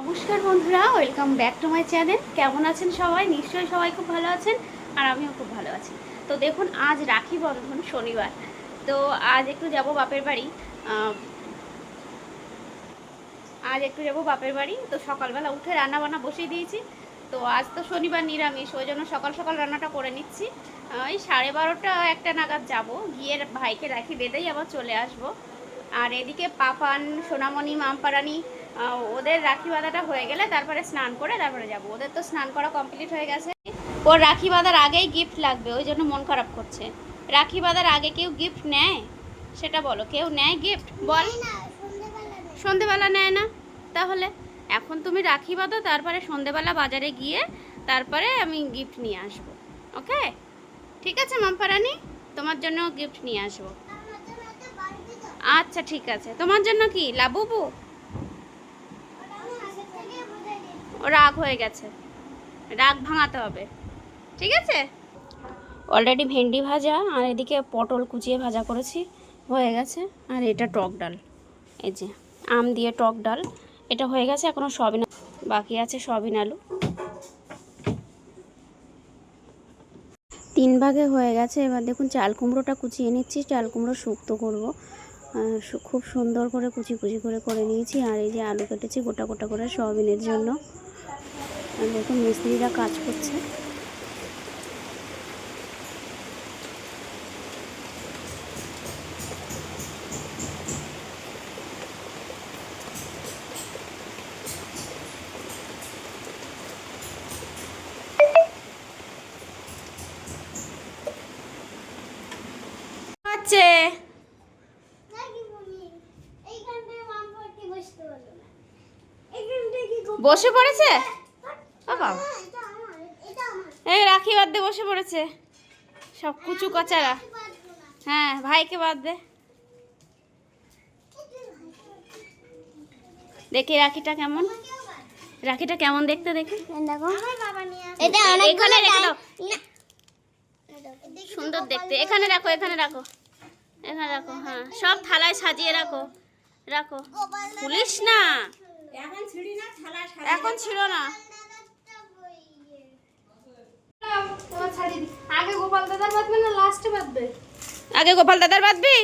নমস্কার বন্ধুরা welcome back to my channel কেমন আছেন সবাই? নিশ্চয়ই সবাই খুব ভালো আছেন, আর আমিও খুব ভালো আছি। তো দেখুন, আজ রাখি বন্ধন শনিবার। তো আজ একটু যাব বাপের বাড়ি। আজ একটু যাব বাপের বাড়ি। তো সকালবেলা উঠে রান্না বান্না বসিয়ে দিয়েছি। তো আজ তো শনিবার নিরামিষ, ওই জন্য সকাল সকাল রান্নাটা করে নিচ্ছি। ওই সাড়ে বারোটা একটা নাগাদ যাব। গিয়ে ভাইকে রাখি, বেঁধেই আবার চলে আসব। আর এদিকে পাপান, সোনামণি, মামপারানি ওদের রাখি বাঁধাটা হয়ে গেলে তারপরে স্নান করে তারপরে যাব। ওদের তো স্নান করা কমপ্লিট হয়ে গেছে। ওর রাখি বাঁধার আগেই গিফট লাগবে ওই জন্য মন খারাপ করছে। রাখি বাঁধার আগে কেউ গিফট নেয়? সেটা বলো কেউ নেয় গিফট বল। সন্ধেবেলা নেয়। না? তাহলে এখন তুমি রাখি বাঁধো তারপরে সন্ধেবেলা বাজারে গিয়ে তারপরে আমি গিফট নিয়ে আসব ওকে ঠিক আছে মাম্পারানি তোমার জন্য গিফট নিয়ে আসব। আচ্ছা ঠিক আছে। তোমার জন্য কি? লাবুবু? রাগ হয়ে গেছে। রাগ ভাঙাতে হবে। ঠিক আছে? অলরেডি ভেন্ডি ভাজা, আর এদিকে পটল কুচিয়ে ভাজা করেছি, হয়ে গেছে। আর এটা টক ডাল। এই যে, আম দিয়ে টক ডাল। এটা হয়ে গেছে এখনও সবিন বাকি আছে সবিন আলু। তিন ভাগে হয়ে গেছে, এবার দেখুন চাল কুমড়োটা কুচিয়ে নিচ্ছি, চাল কুমড়ো শুক্তো করব। খুব সুন্দর করে কুচি কুচি করে করে নিয়েছি। আর এই যে আলু কেটেছি গোটা গোটা করে সয়াবিনের জন্য। আর দেখুন মিস্ত্রিরা কাজ করছে। বসে পড়েছে? বাবা? এই রাখি বাদ দে বসে পড়েছে। সব কুচু কচারা। হ্যাঁ ভাইকে বাদ দে। দেখি রাখিটা কেমন। রাখিটা কেমন দেখতে দেখি। এখানে রেখে দাও। সুন্দর দেখতে। এখানে রাখো এখানে রাখো। এখানে রাখো হ্যাঁ। সব থালায় সাজিয়ে রাখো। রাখো। খুলিস না। এখন ছিল না। আগে গোপাল দাদার বাঁধবে না লাস্টে বাঁধবে? আগে গোপাল দাদার বাঁধবি?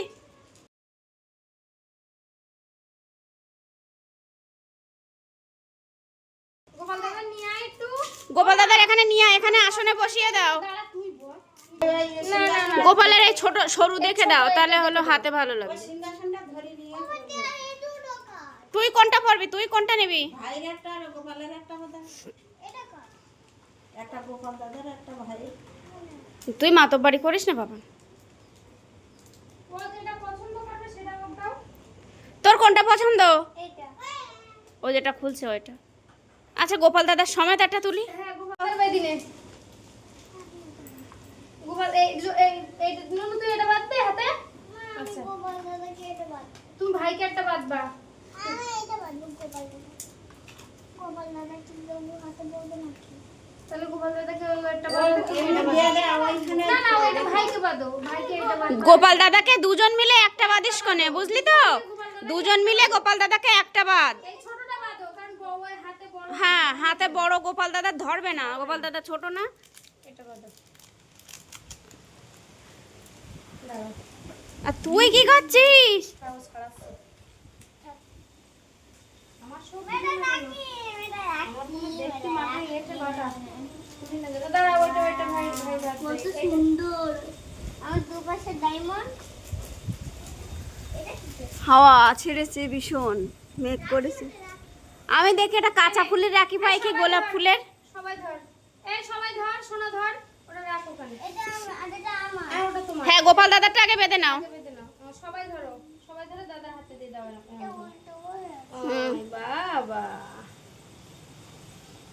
গোপাল দাদা নিয়ে আয় একটু। গোপাল দাদার এখানে নিয়ে আয়, এখানে আসনে বসিয়ে দাও। দাঁড়া তুই বল না না না। গোপালের এই ছোট সরু দেখে দাও তাহলে হলো হাতে ভালো লাগবে তুই কোনটা পরবি? তুই কোনটা নিবি? ভাইয়ের একটা আর গোপালের একটা একটা গোপাল দাদার একটা ভাই তুই মাতব বাড়ি করিস না বাবা? তোর কোনটা পছন্দ? ও যেটা খুলছে ওইটা। আচ্ছা গোপাল দাদার সমেত একটা তুলি। তুমি ভাইকে একটা বাঁধবা গোপাল দাদা। গোপাল দাদা কি হাতে বলবে নাকি? তাহলে গোপাল দাদাকে একটা বাঁধবে দিয়ে দে ওইখানে না না ওইটা ভাইকে বাঁধো ভাইকে এটা বাঁধো গোপাল দাদাকে দুজন মিলে একটা বাদিস কোনে বুঝলি তো? দুজন মিলে গোপাল দাদাকে একটা বাদ। এই ছোটটা বাঁধো কারণ বউয়ের হাতে বড় হ্যাঁ হাতে বড় গোপাল দাদা ধরবে না। গোপাল দাদা ছোট না? আর তুই কি করছিস কাগজ ছাড়াচ্ছে আমার সব এটা রাখি এটা রাখি দেখতে মাথায় এসে বাটা তুমি না দাদা দাঁড়া ওইটা ওইটা ভাই ভাই কত সুন্দর। আমার দুপাশে ডায়মন্ড হাওয়া ছেড়েছে ভীষণ মেঘ করেছে। আমি দেখি এটা কাঁচা ফুলের রাখি পাই কি গোলাপ ফুলের? সবাই ধর। এই সবাই ধর সোনা ধর ওটা রাখ ওখানে। এটা এটা আমার। আর ওটা তোমার। হ্যাঁ গোপাল দাদাটা আগে বেঁধে নাও। বেঁধে নাও। সবাই ধরো সবাই ধরে দাদার হাতে দিয়ে দাও এরকম। এটা ওর। হুম। ওই বাবা।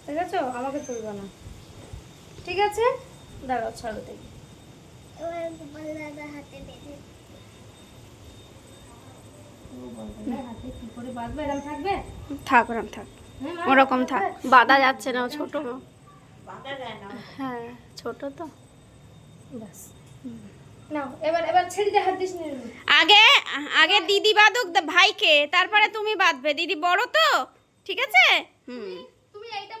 ঠিক আছে আমাকে তুলবা না। ঠিক আছে? দাঁড়াও ছাড়ো দেখি। থাক ওরম থাক। ওরকম থাক। বাঁধা যাচ্ছে না ছোট। হ্যাঁ ছোট তো। ব্যাস। আগে আগে দিদি বাঁধুক দা- ভাইকে তারপরে তুমি বাঁধবে। দিদি বড় তো ঠিক আছে? হুম। তুমি এইটা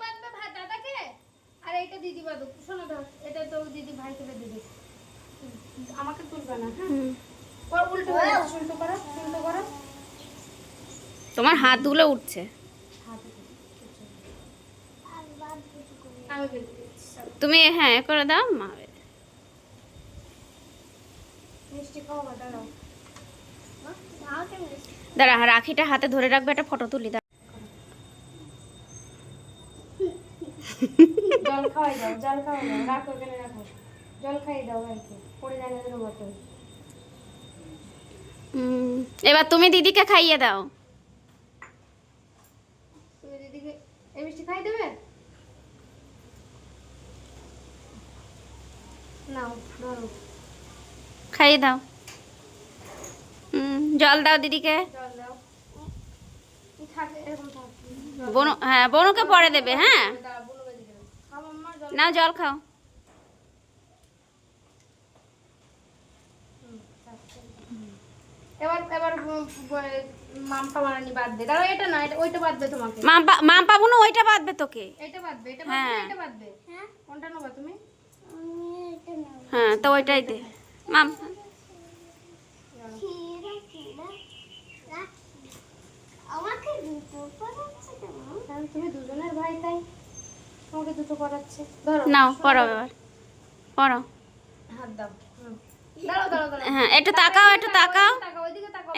আর এইটা দিদি বাঁধো শোনো ধর এটা তো দিদি ভাইকে বেঁধে দিস আমাকে তুলবে না হ্যাঁ? ওর উল্টো উল্টো করো উল্টো করো। তোমার হাতগুলো উঠছে। বাদ বেঁধে দিচ্ছি চলো। তুমি হ্যাঁ এ করে দাও মা। দাঁড়া রাখিটা হাতে ধরে রাখবে একটা ফটো তুলি দাঁড়া। জল খাওয়াই দাও জল খাওয়াই দাও রাখো এখানে রাখো জল খাইয়ে দাও ভাইকে পড়ে যায় না হুম, এবার তুমি দিদিকে খাইয়ে দাও। তুমি দিদিকে এই মিষ্টি খাই দেবে? নাও ধরো। খাইয়ে দাও। জল দাও দিদিকে। হ্যাঁ বনুকে পরে দেবে হ্যাঁ? মাম্মা জল খাও। এবার এবার মাম্পা মামপা বানানি বাদ দে। দাঁড়াও এটা না এটা ওইটা বাদবে তোমাকে। মাম্পা মাম্পা বুনু ওইটা বাঁধবে তোকে। এটা বাদবে এটা হ্যাঁ। বাদবে এটা বাদবে হ্যাঁ। কোনটা নেবা তুমি? হ্যাঁ তো ওইটাই দে। মাম খিরা খিরা রাখি আমাকে দুটো পড়াচ্ছে কেমন তাহলে তুমি দুজনের ভাই তাই তোমাকে দুটো ধরো নাও পড়ো এবার। পড়ো হাত দাও হ্যাঁ একটু তাকাও একটু তাকাও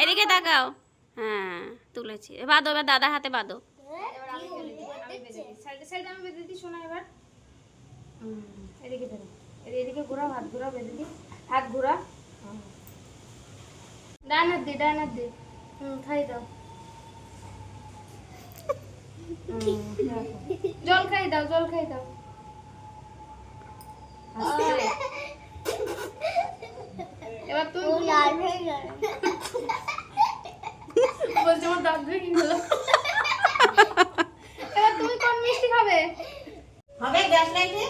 এদিকে তাকাও। হ্যাঁ তুলেছি। বাঁধো এবার দাদা হাতে বাঁধো। এদিকে ঘোরাও হাত ঘোরাও বেঁধে দিই। হাত ঘোরা। ডান হাত দি ডান হাত দি। হুম খাই দাও। জল খাই দাও জল খাই দাও। এবার তুমি হয়ে বলছে আমার দাঁত ভেঙে গেল। এবার তুমি কোন মিষ্টি খাবে? হবে গ্যাস লাইটে?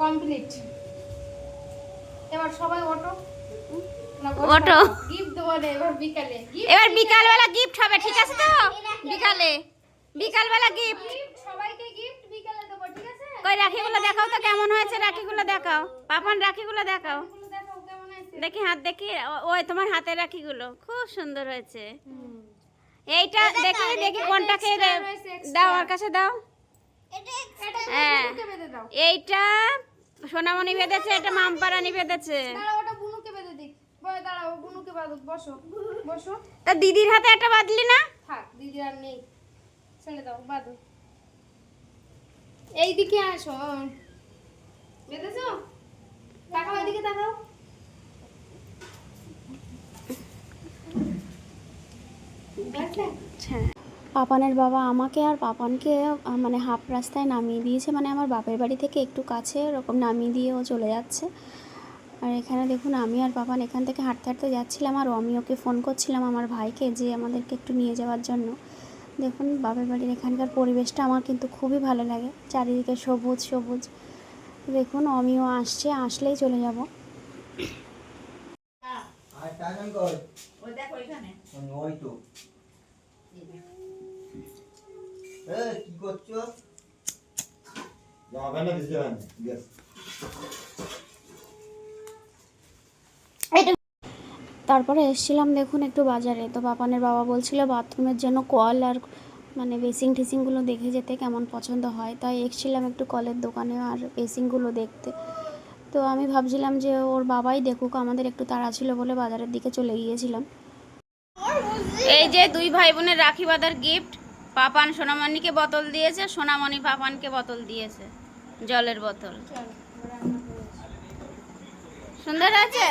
কমপ্লিট। এবার সবাই ওটো গিফট দেবো এবার বিকালে। বিকালবেলা গিফট হবে ঠিক আছে তো? বিকালে বিকালবেলা গিফট gift, সবাইকে গিফট বিকালে দেবো ঠিক আছে? কই রাখিগুলো দেখাও তো কেমন হয়েছে রাখিগুলো দেখাও। পাপান রাখিগুলো দেখাও। দেখো হাত দেখি ওই তোমার হাতের রাখিগুলো। খুব সুন্দর হয়েছে। এইটা দেখি দেখি কোনটাকে রে- রয়েছে, দাও আমার কাছে দাও। হ্যাঁ। এইটা সোনামণি বেঁধেছে এটা মামপারানি বেঁধেছে দাঁড়াও ওটা বুনুকে বেঁধে দিক বয় দাঁড়াও বসো বসো। তা দিদির হাতে একটা বাঁধলি না? থাক দিদি আর নেই। ছেড়ে দাও বাঁধো এইদিকে আসো। বেঁধেছো? তাকাও এদিকে তাকাও। হ্যাঁ পাপানের বাবা আমাকে আর পাপানকে মানে হাফ রাস্তায় নামিয়ে দিয়েছে। মানে আমার বাপের বাড়ি থেকে একটু কাছে ওরকম নামিয়ে দিয়ে ও চলে যাচ্ছে। আর এখানে দেখুন আমি আর পাপান এখান থেকে হাঁটতে হাঁটতে যাচ্ছিলাম আর আমি ওকে ফোন করছিলাম আমার ভাইকে যে আমাদেরকে একটু নিয়ে যাওয়ার জন্য। দেখুন বাপের বাড়ির এখানকার পরিবেশটা আমার কিন্তু খুবই ভালো লাগে। চারিদিকে সবুজ সবুজ। দেখুন অমিও আসছে আসলেই চলে যাব। কি করছ যাবে না দিছে না গ্যাস তারপরে এসেছিলাম দেখুন একটু বাজারে। তো পাপানের বাবা বলছিল বাথরুমের জন্য কল আর মানে বেসিং টেসিংগুলো দেখে যেতে কেমন পছন্দ হয়? তাই এসেছিলাম একটু কলের দোকানে আর বেসিংগুলো দেখতে। তো আমি ভাবছিলাম যে ওর বাবাই দেখুক আমাদের একটু তাড়া ছিল বলে বাজারের দিকে চলে গিয়েছিলাম। এই যে দুই ভাই বোনের রাখি বাঁধার গিফট পাপান সোনামণিকে বোতল দিয়েছে সোনামণি পাপানকে বোতল দিয়েছে জলের বোতল। সুন্দর আছে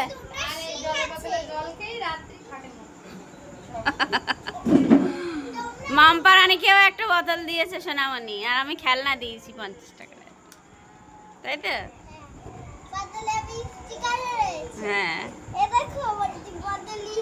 মাম্পা রানীকেও একটা বোতল দিয়েছে সোনামণি আর আমি খেলনা দিয়েছি পঞ্চাশ টাকা তাই তো? বদলে হ্যাঁ। বদলে